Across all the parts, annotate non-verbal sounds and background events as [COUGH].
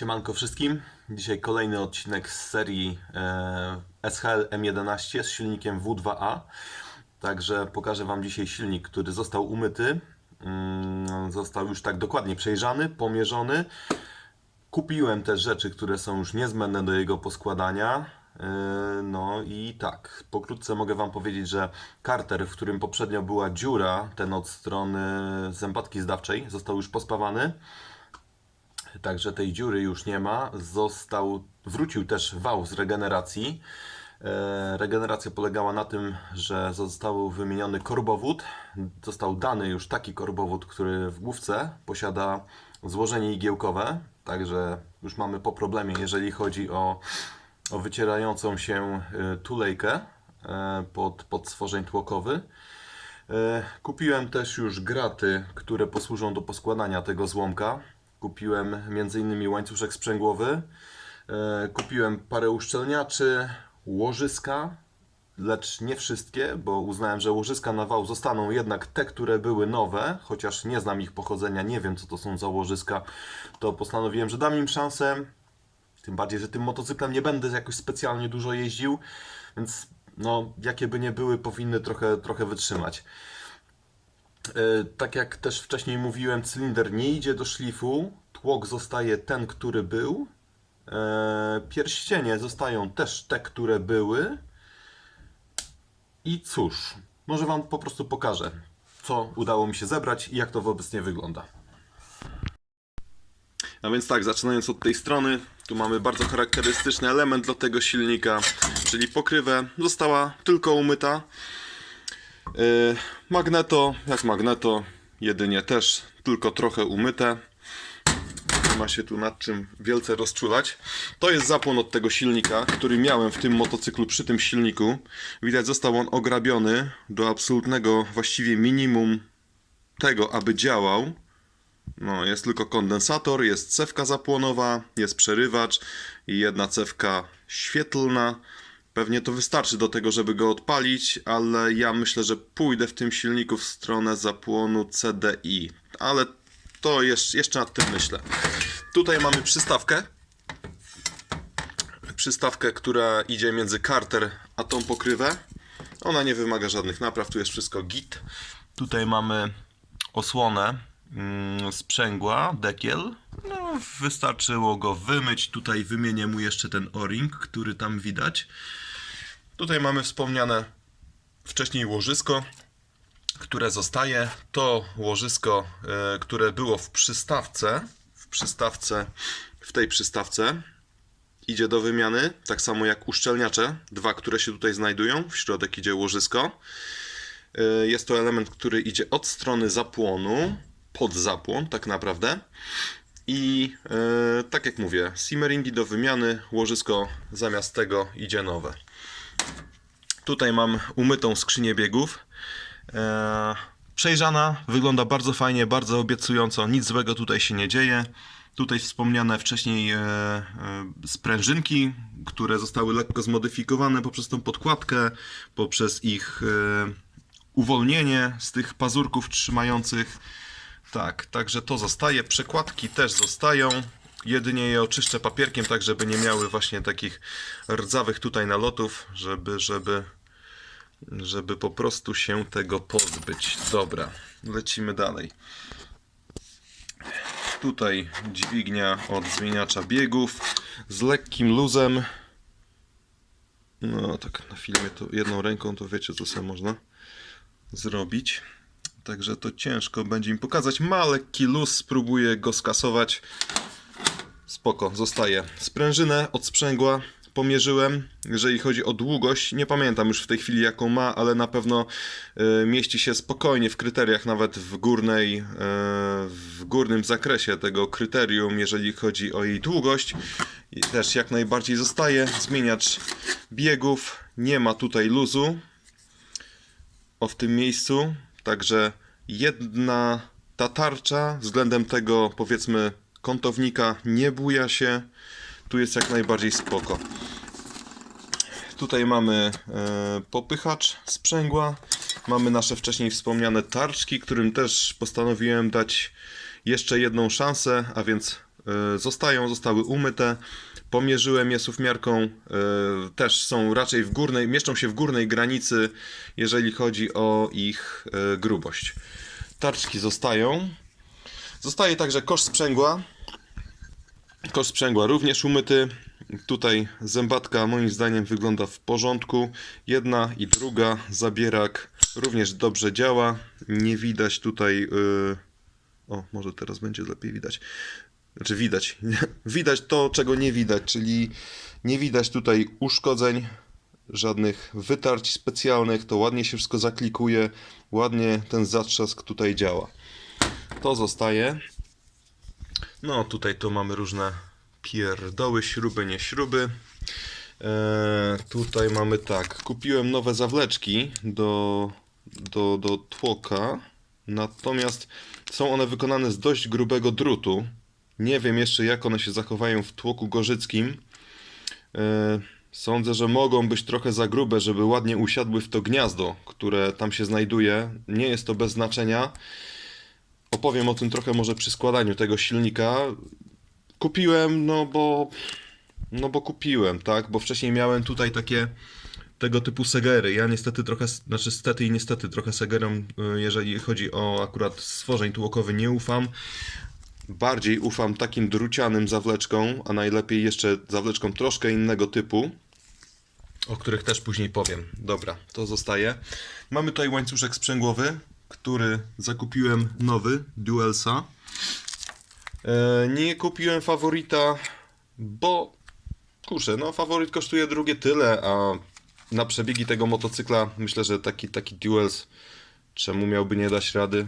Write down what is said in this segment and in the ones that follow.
Siemanko wszystkim. Dzisiaj kolejny odcinek z serii e, SHL M11 z silnikiem W2A. Także pokażę Wam dzisiaj silnik, który został umyty. Mm, Został już tak dokładnie przejrzany, pomierzony. Kupiłem też rzeczy, które są już niezbędne do jego poskładania. E, No i tak, pokrótce mogę Wam powiedzieć, że karter, w którym poprzednio była dziura, ten od strony zębatki zdawczej, został już pospawany. Także tej dziury już nie ma. Został, wrócił też wał z regeneracji. E, Regeneracja polegała na tym, że został wymieniony korbowód. Został dany już taki korbowód, który w główce posiada złożenie igiełkowe. Także już mamy po problemie, jeżeli chodzi o, o wycierającą się e, tulejkę e, pod, pod stworzeń tłokowy. Kupiłem też już graty, które posłużą do poskładania tego złomka. Kupiłem m.in. łańcuszek sprzęgłowy. E, Kupiłem parę uszczelniaczy, łożyska, lecz nie wszystkie, bo uznałem, że łożyska na wał zostaną jednak te, które były nowe, chociaż nie znam ich pochodzenia, nie wiem co to są za łożyska, to postanowiłem, że dam im szansę. Tym bardziej, że tym motocyklem nie będę jakoś specjalnie dużo jeździł, więc no, jakie by nie były, powinny trochę, trochę wytrzymać. E, Tak jak też wcześniej mówiłem, cylinder nie idzie do szlifu, tłok zostaje ten, który był. E, Pierścienie zostają też te, które były. I cóż, może Wam po prostu pokażę, co udało mi się zebrać i jak to wobec nie wygląda. A więc tak, zaczynając od tej strony, tu mamy bardzo charakterystyczny element dla tego silnika, czyli pokrywę. Została tylko umyta. Yy, Magneto, jak magneto, jedynie też tylko trochę umyte. Nie ma się tu nad czym wielce rozczulać. To jest zapłon od tego silnika, który miałem w tym motocyklu przy tym silniku. Widać, został on ograbiony do absolutnego właściwie minimum tego, aby działał. No, jest tylko kondensator, jest cewka zapłonowa, jest przerywacz i jedna cewka świetlna. Pewnie to wystarczy do tego, żeby go odpalić, ale ja myślę, że pójdę w tym silniku w stronę zapłonu CDI. Ale to jeszcze, jeszcze nad tym myślę. Tutaj mamy przystawkę. Przystawkę, która idzie między karter a tą pokrywę. Ona nie wymaga żadnych napraw, tu jest wszystko git. Tutaj mamy osłonę mm, sprzęgła, dekiel. No, wystarczyło go wymyć. Tutaj wymienię mu jeszcze ten o-ring, który tam widać. Tutaj mamy wspomniane wcześniej łożysko, które zostaje. To łożysko, e, które było w przystawce, w przystawce, w tej przystawce, idzie do wymiany, tak samo jak uszczelniacze, dwa, które się tutaj znajdują. W środek idzie łożysko. E, Jest to element, który idzie od strony zapłonu, pod zapłon tak naprawdę. I e, tak jak mówię, simmeringi do wymiany, łożysko zamiast tego idzie nowe. Tutaj mam umytą skrzynię biegów. E, przejrzana, wygląda bardzo fajnie, bardzo obiecująco, nic złego tutaj się nie dzieje. Tutaj wspomniane wcześniej e, e, sprężynki, które zostały lekko zmodyfikowane poprzez tą podkładkę, poprzez ich uwolnienie z tych pazurków trzymających. Tak, także to zostaje. Przekładki też zostają. Jedynie je oczyszczę papierkiem, tak żeby nie miały właśnie takich rdzawych tutaj nalotów, żeby, żeby, żeby po prostu się tego pozbyć. Dobra, lecimy dalej. Tutaj dźwignia od zmieniacza biegów z lekkim luzem. No tak na filmie to jedną ręką to wiecie co sobie można zrobić. Także to ciężko będzie mi pokazać. Ma lekki luz, spróbuję go skasować. Spoko, zostaje. Sprężynę od sprzęgła pomierzyłem. Jeżeli chodzi o długość, nie pamiętam już w tej chwili jaką ma, ale na pewno y, mieści się spokojnie w kryteriach, nawet w górnej, y, w górnym zakresie tego kryterium, jeżeli chodzi o jej długość. I też jak najbardziej zostaje. Zmieniacz biegów, nie ma tutaj luzu o w tym miejscu. Także jedna ta tarcza względem tego powiedzmy kątownika nie buja się. Tu jest jak najbardziej spoko. Tutaj mamy e, popychacz sprzęgła. Mamy nasze wcześniej wspomniane tarczki, którym też postanowiłem dać jeszcze jedną szansę, a więc e, zostają, zostały umyte. Pomierzyłem je suwmiarką, e, też są raczej w górnej, mieszczą się w górnej granicy, jeżeli chodzi o ich grubość. Tarczki zostają. Zostaje także kosz sprzęgła. Kosz sprzęgła również umyty. Tutaj zębatka moim zdaniem wygląda w porządku. Jedna i druga zabierak również dobrze działa. Nie widać tutaj. Yy... O, może teraz będzie lepiej widać. Znaczy widać. [LAUGHS] widać to, czego nie widać, czyli nie widać tutaj uszkodzeń, żadnych wytarć specjalnych. To ładnie się wszystko zaklikuje. Ładnie ten zatrzask tutaj działa. To zostaje. No, tutaj to mamy różne pierdoły, śruby, nie śruby. Eee, tutaj mamy tak, kupiłem nowe zawleczki do, do, do tłoka, natomiast są one wykonane z dość grubego drutu. Nie wiem jeszcze jak one się zachowają w tłoku gorzyckim. Eee, sądzę, że mogą być trochę za grube, żeby ładnie usiadły w to gniazdo, które tam się znajduje. Nie jest to bez znaczenia. Opowiem o tym trochę może przy składaniu tego silnika. Kupiłem, no bo. No bo kupiłem, tak? Bo wcześniej miałem tutaj takie tego typu segery. Ja niestety trochę, znaczy stety i niestety trochę segerom, y, jeżeli chodzi o akurat stworzeń tłokowy, nie ufam. Bardziej ufam takim drucianym zawleczkom, a najlepiej jeszcze zawleczkom troszkę innego typu, o których też później powiem. Dobra, to zostaje. Mamy tutaj łańcuszek sprzęgłowy, który zakupiłem nowy, Duelsa. E, nie kupiłem faworita, bo kurczę, no faworyt kosztuje drugie tyle, a na przebiegi tego motocykla myślę, że taki, taki Duels czemu miałby nie dać rady?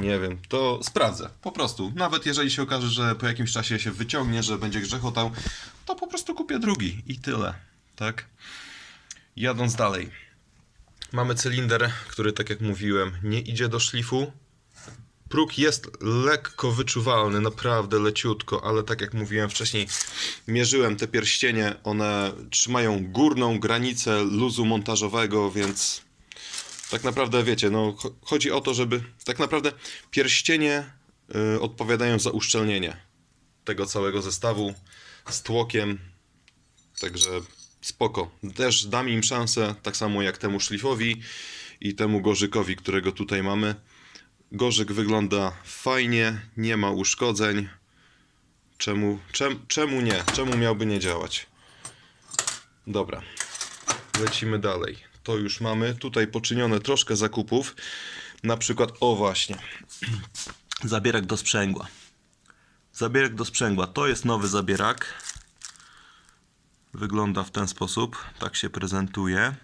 Nie wiem, to sprawdzę, po prostu. Nawet jeżeli się okaże, że po jakimś czasie się wyciągnie, że będzie grzechotał, to po prostu kupię drugi i tyle, tak? Jadąc dalej. Mamy cylinder, który tak jak mówiłem, nie idzie do szlifu. Próg jest lekko wyczuwalny, naprawdę leciutko, ale tak jak mówiłem wcześniej, mierzyłem te pierścienie, one trzymają górną granicę luzu montażowego, więc tak naprawdę wiecie, no cho- chodzi o to, żeby tak naprawdę pierścienie y, odpowiadają za uszczelnienie tego całego zestawu z tłokiem, Także spoko. Też dam im szansę, tak samo jak temu szlifowi i temu gorzykowi, którego tutaj mamy. Gorzyk wygląda fajnie, nie ma uszkodzeń. Czemu, czem, czemu nie? Czemu miałby nie działać? Dobra, lecimy dalej. To już mamy. Tutaj poczynione troszkę zakupów. Na przykład, o właśnie, zabierak do sprzęgła. Zabierak do sprzęgła. To jest nowy zabierak. Wygląda w ten sposób, tak się prezentuje.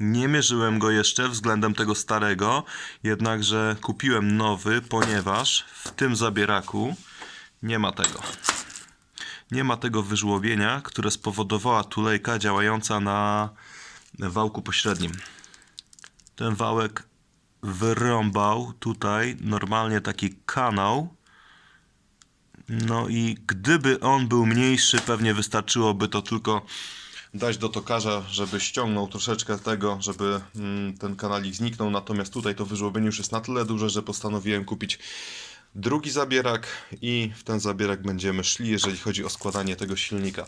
Nie mierzyłem go jeszcze względem tego starego, jednakże kupiłem nowy, ponieważ w tym zabieraku nie ma tego. Nie ma tego wyżłobienia, które spowodowała tulejka działająca na wałku pośrednim. Ten wałek wyrąbał tutaj normalnie taki kanał, no i gdyby on był mniejszy, pewnie wystarczyłoby to tylko dać do tokarza, żeby ściągnął troszeczkę tego, żeby mm, ten kanalik zniknął. Natomiast tutaj to wyżłobienie już jest na tyle duże, że postanowiłem kupić drugi zabierak i w ten zabierak będziemy szli, jeżeli chodzi o składanie tego silnika.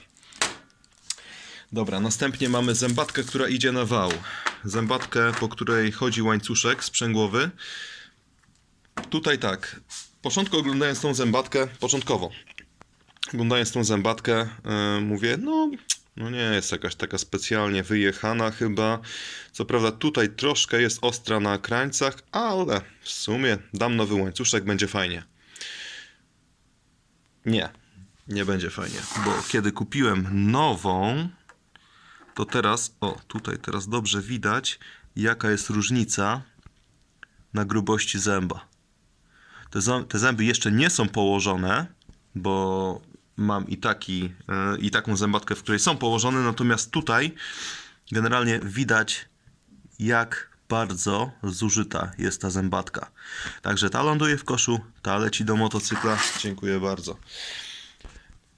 Dobra, następnie mamy zębatkę, która idzie na wał. Zębatkę, po której chodzi łańcuszek sprzęgłowy. Tutaj tak. Początku oglądając tą zębatkę, początkowo oglądając tą zębatkę, yy, mówię, no, no nie jest jakaś taka specjalnie wyjechana chyba. Co prawda tutaj troszkę jest ostra na krańcach, ale w sumie dam nowy łańcuszek, będzie fajnie. Nie, nie będzie fajnie, bo kiedy kupiłem nową, to teraz, o tutaj teraz dobrze widać, jaka jest różnica na grubości zęba. Te, zęby jeszcze nie są położone, bo mam i, taki, e, i taką zębatkę, w której są położone, natomiast tutaj generalnie widać, jak bardzo zużyta jest ta zębatka. Także ta ląduje w koszu, ta leci do motocykla. Dziękuję bardzo.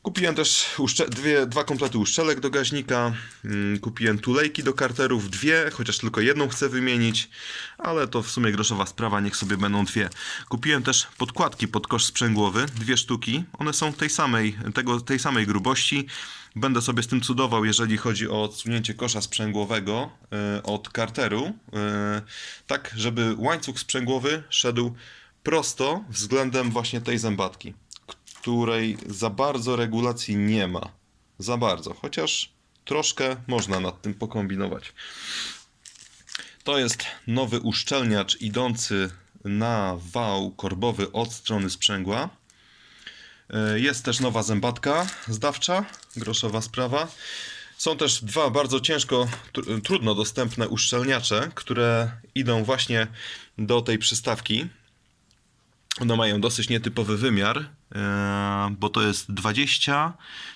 Kupiłem też dwie, dwa komplety uszczelek do gaźnika. Mm, Kupiłem tulejki do karterów, dwie, chociaż tylko jedną chcę wymienić, ale to w sumie groszowa sprawa, niech sobie będą dwie. Kupiłem też podkładki pod kosz sprzęgłowy, dwie sztuki. One są tej samej, tego, tej samej grubości. Będę sobie z tym cudował, jeżeli chodzi o odsunięcie kosza sprzęgłowego e, od karteru, e, tak żeby łańcuch sprzęgłowy szedł prosto względem właśnie tej zębatki której za bardzo regulacji nie ma. Za bardzo, chociaż troszkę można nad tym pokombinować. To jest nowy uszczelniacz idący na wał korbowy od strony sprzęgła. E, Jest też nowa zębatka zdawcza, groszowa sprawa. Są też dwa bardzo ciężko, tr- trudno dostępne uszczelniacze, które idą właśnie do tej przystawki. One mają dosyć nietypowy wymiar, e, bo to jest 20,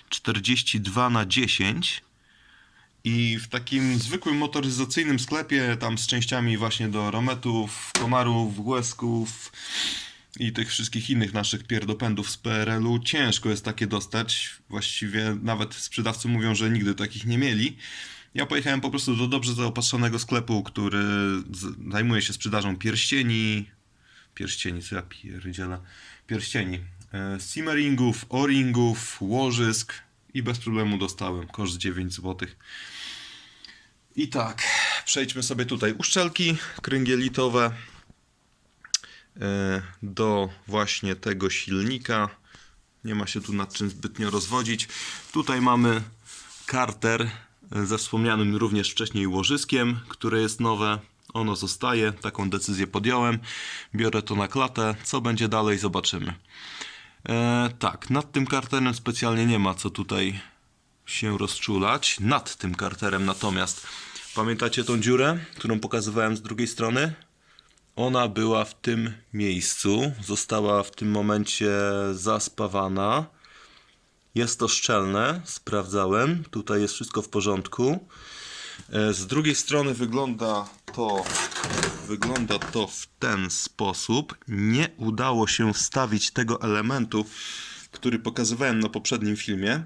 42 na 10 i w takim zwykłym motoryzacyjnym sklepie, tam z częściami właśnie do rometów, komarów, łezków i tych wszystkich innych naszych pierdopędów z PRL-u, ciężko jest takie dostać. Właściwie nawet sprzedawcy mówią, że nigdy takich nie mieli. Ja pojechałem po prostu do dobrze zaopatrzonego sklepu, który zajmuje się sprzedażą pierścieni, pierścieni, co ja pierdzielę, pierścieni, e, simmeringów, o-ringów, łożysk i bez problemu dostałem, koszt 9 zł. I tak, przejdźmy sobie tutaj uszczelki kręgielitowe e, do właśnie tego silnika. Nie ma się tu nad czym zbytnio rozwodzić. Tutaj mamy karter ze wspomnianym również wcześniej łożyskiem, które jest nowe. Ono zostaje, taką decyzję podjąłem. Biorę to na klatę. Co będzie dalej, zobaczymy. E, tak, nad tym karterem specjalnie nie ma co tutaj się rozczulać. Nad tym karterem natomiast, pamiętacie tą dziurę, którą pokazywałem z drugiej strony? Ona była w tym miejscu, została w tym momencie zaspawana. Jest to szczelne, sprawdzałem. Tutaj jest wszystko w porządku. E, Z drugiej strony wygląda to, wygląda to w ten sposób. Nie udało się wstawić tego elementu, który pokazywałem na poprzednim filmie,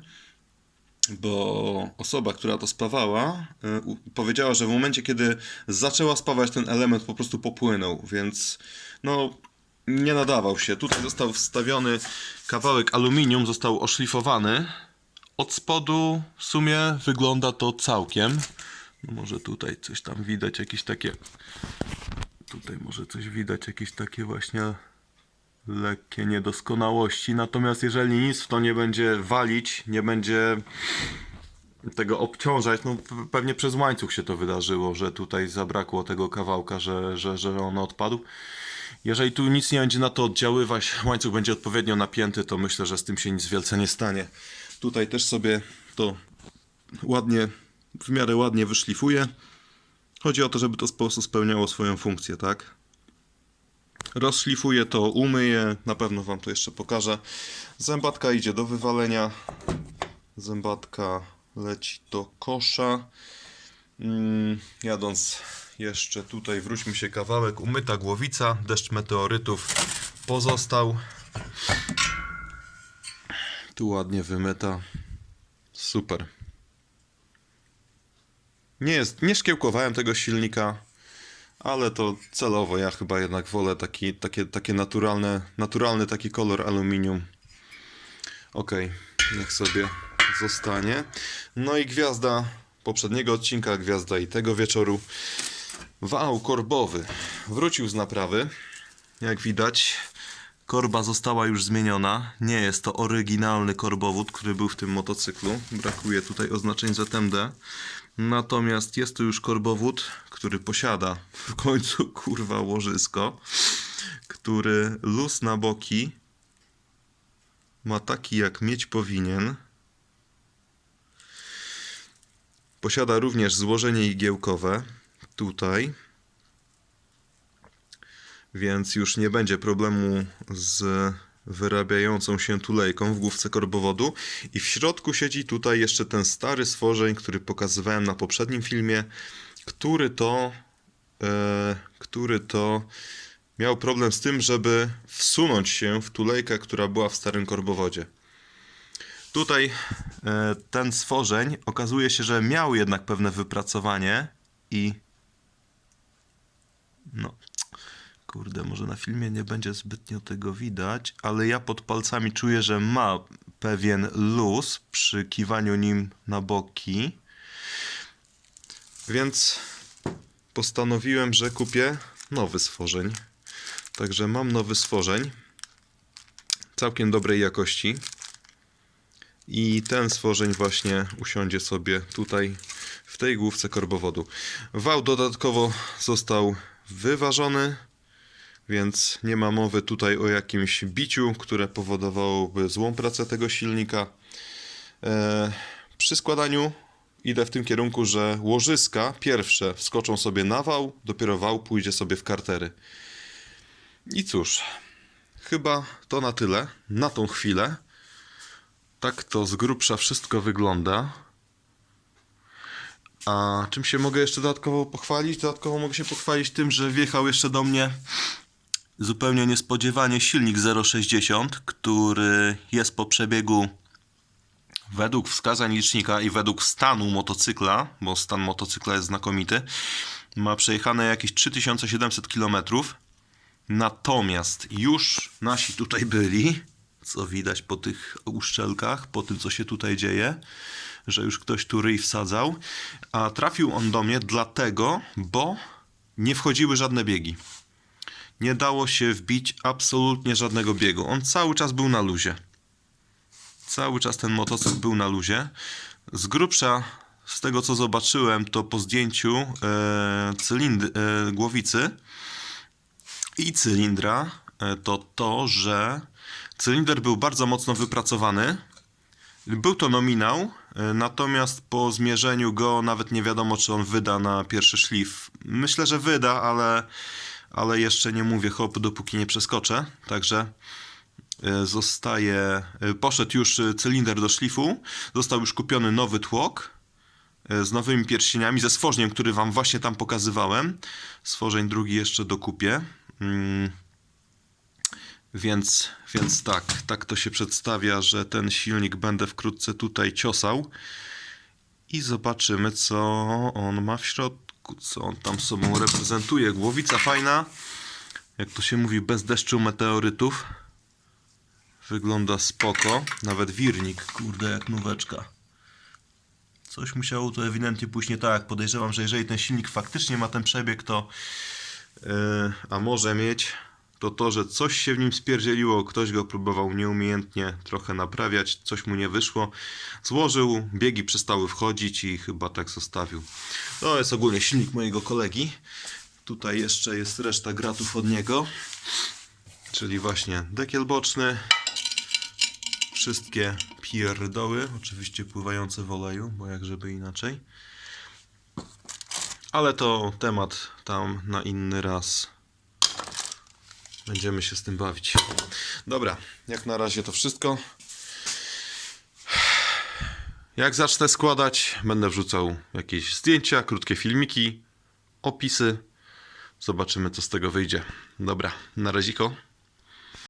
bo osoba, która to spawała, u- powiedziała, że w momencie, kiedy zaczęła spawać, ten element po prostu popłynął, więc no nie nadawał się. Tutaj został wstawiony kawałek aluminium, został oszlifowany. Od spodu w sumie wygląda to całkiem. Może tutaj coś tam widać, jakieś takie. Tutaj może coś widać, jakieś takie właśnie lekkie niedoskonałości. Natomiast jeżeli nic w to nie będzie walić, nie będzie tego obciążać, no pe- pewnie przez łańcuch się to wydarzyło, że tutaj zabrakło tego kawałka, że, że, że on odpadł. Jeżeli tu nic nie będzie na to oddziaływać, łańcuch będzie odpowiednio napięty, to myślę, że z tym się nic wielce nie stanie. Tutaj też sobie to ładnie, w miarę ładnie wyszlifuję. Chodzi o to, żeby to po prostu spełniało swoją funkcję, tak? Rozszlifuję to, umyję, na pewno Wam to jeszcze pokażę. Zębatka idzie do wywalenia. Zębatka leci do kosza. Mm, jadąc jeszcze tutaj, wróćmy się kawałek. Umyta głowica, deszcz meteorytów pozostał. Tu ładnie wymyta. Super. Nie jest, nie szkiełkowałem tego silnika, ale to celowo. Ja chyba jednak wolę taki, takie, takie naturalne, naturalny taki kolor aluminium. Ok, niech sobie zostanie. No i gwiazda poprzedniego odcinka, gwiazda i tego wieczoru. Wał korbowy wrócił z naprawy. Jak widać, korba została już zmieniona. Nie jest to oryginalny korbowód, który był w tym motocyklu. Brakuje tutaj oznaczeń ZMD. Natomiast jest to już korbowód, który posiada w końcu [LAUGHS] kurwa łożysko, który luz na boki ma taki jak mieć powinien. Posiada również złożenie igiełkowe tutaj. Więc już nie będzie problemu z wyrabiającą się tulejką w główce korbowodu. I w środku siedzi tutaj jeszcze ten stary stworzeń, który pokazywałem na poprzednim filmie, który to, e, który to miał problem z tym, żeby wsunąć się w tulejkę, która była w starym korbowodzie. Tutaj e, ten stworzeń okazuje się, że miał jednak pewne wypracowanie i no kurde, może na filmie nie będzie zbytnio tego widać, ale ja pod palcami czuję, że ma pewien luz przy kiwaniu nim na boki. Więc postanowiłem, że kupię nowy stworzeń. Także mam nowy stworzeń. Całkiem dobrej jakości. I ten stworzeń właśnie usiądzie sobie tutaj w tej główce korbowodu. Wał dodatkowo został wyważony, więc nie ma mowy tutaj o jakimś biciu, które powodowałoby złą pracę tego silnika. E, przy składaniu idę w tym kierunku, że łożyska pierwsze wskoczą sobie na wał, dopiero wał pójdzie sobie w kartery. I cóż, chyba to na tyle, na tą chwilę. Tak to z grubsza wszystko wygląda. A czym się mogę jeszcze dodatkowo pochwalić? Dodatkowo mogę się pochwalić tym, że wjechał jeszcze do mnie zupełnie niespodziewanie silnik 060, który jest po przebiegu według wskazań licznika i według stanu motocykla, bo stan motocykla jest znakomity, ma przejechane jakieś 3700 km. Natomiast już nasi tutaj byli, co widać po tych uszczelkach, po tym co się tutaj dzieje, że już ktoś tu ryj wsadzał, a trafił on do mnie dlatego, bo nie wchodziły żadne biegi. Nie dało się wbić absolutnie żadnego biegu. On cały czas był na luzie. Cały czas ten motocykl był na luzie. Z grubsza, z tego co zobaczyłem, to po zdjęciu e, e, głowicy i cylindra, e, to to, że cylinder był bardzo mocno wypracowany. Był to nominał, e, natomiast po zmierzeniu go nawet nie wiadomo, czy on wyda na pierwszy szlif. Myślę, że wyda, ale, ale jeszcze nie mówię hop, dopóki nie przeskoczę. Także e, zostaje. e, Poszedł już e, cylinder do szlifu, został już kupiony nowy tłok z nowymi pierścieniami, ze stworzeniem, który Wam właśnie tam pokazywałem. Stworzeń drugi jeszcze dokupię. Mm. Więc, więc tak, tak to się przedstawia, że ten silnik będę wkrótce tutaj ciosał i zobaczymy, co on ma w środku, co on tam sobą reprezentuje. Głowica fajna, jak to się mówi, bez deszczu meteorytów. Wygląda spoko, nawet wirnik, kurde, jak nóweczka. Coś musiało tu ewidentnie pójść nie tak. Podejrzewam, że jeżeli ten silnik faktycznie ma ten przebieg, to Yy, a może mieć, to to, że coś się w nim spierdzieliło, ktoś go próbował nieumiejętnie trochę naprawiać, coś mu nie wyszło, złożył, biegi przestały wchodzić i chyba tak zostawił. To jest ogólnie silnik mojego kolegi. Tutaj jeszcze jest reszta gratów od niego, czyli właśnie dekiel boczny, wszystkie pierdoły, oczywiście pływające w oleju, bo jak żeby inaczej. Ale to temat tam na inny raz. Będziemy się z tym bawić. Dobra, jak na razie to wszystko. Jak zacznę składać, będę wrzucał jakieś zdjęcia, krótkie filmiki, opisy. Zobaczymy, co z tego wyjdzie. Dobra, na raziko.